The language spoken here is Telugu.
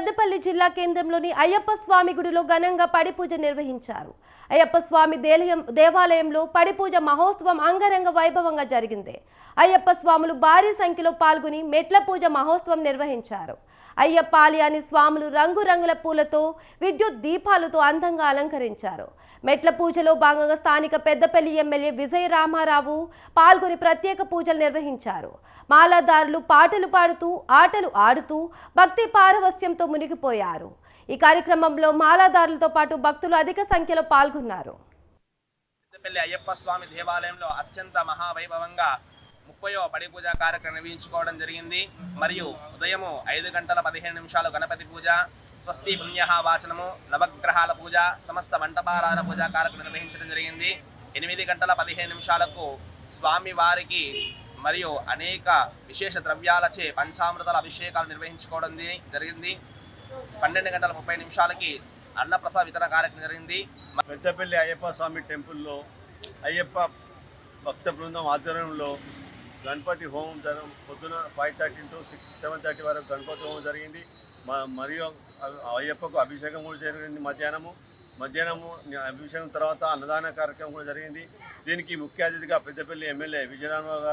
పెద్దపల్లి జిల్లా కేంద్రంలోని అయ్యప్ప స్వామి గుడిలో ఘనంగా పడిపూజ నిర్వహించారు. అయ్యప్ప స్వామి దేలయం దేవాలయంలో పడిపూజ మహోత్సవం అంగరంగ వైభవంగా జరిగింది. అయ్యప్ప స్వాములు భారీ సంఖ్యలో పాల్గొని మెట్ల పూజ మహోత్సవం నిర్వహించారు. అయ్యప్ప ఆలయాన్ని స్వాములు రంగురంగుల పూలతో విద్యుత్ దీపాలతో అందంగా అలంకరించారు. మెట్ల పూజలో భాగంగా స్థానిక పెద్దపల్లి ఎమ్మెల్యే విజయ రామారావు పాల్గొని ప్రత్యేక పూజలు నిర్వహించారు. మాలాదారులు పాటలు పాడుతూ ఆటలు ఆడుతూ భక్తి పారవస్యంతో మునిగిపోయారు. ఈ కార్యక్రమంలో మాలాదారులతో పాటు భక్తులు అధిక సంఖ్యలో పాల్గొన్నారు. పెద్దపల్లి అయ్యప్ప స్వామి దేవాలయంలో అత్యంత మహావైభవంగా ముప్పయో పడి పూజ కార్యక్రమం నిర్వహించుకోవడం జరిగింది. మరియు ఉదయము ఐదు గంటల పదిహేను నిమిషాలు గణపతి పూజ స్వస్తి పుణ్య వాచనము నవగ్రహాల పూజ సమస్త మంటపారాధన పూజ కార్యక్రమం నిర్వహించడం జరిగింది. ఎనిమిది గంటల పదిహేను నిమిషాలకు స్వామి వారికి మరియు అనేక విశేష ద్రవ్యాలచే పంచామృతాల అభిషేకాలు నిర్వహించుకోవడం జరిగింది. పన్నెండు గంటల ముప్పై నిమిషాలకి అన్నప్రసాద వితరణ కార్యక్రమం జరిగింది. పెద్దపల్లి అయ్యప్ప స్వామి టెంపుల్లో అయ్యప్ప భక్త బృందం ఆధ్వర్యంలో గణపతి హోమం జర పొద్దున five thirty to six seven thirty వరకు గణపతి హోమం జరిగింది. మ- మరియు అయ్యప్పకు అభిషేకం కూడా జరిగింది మధ్యాహ్నము. మధ్యాహ్నము అభిషేకం తర్వాత అన్నదాన కార్యక్రమం కూడా జరిగింది. దీనికి ముఖ్య అతిథిగా పెద్దపల్లి ఎమ్మెల్యే విజయరామ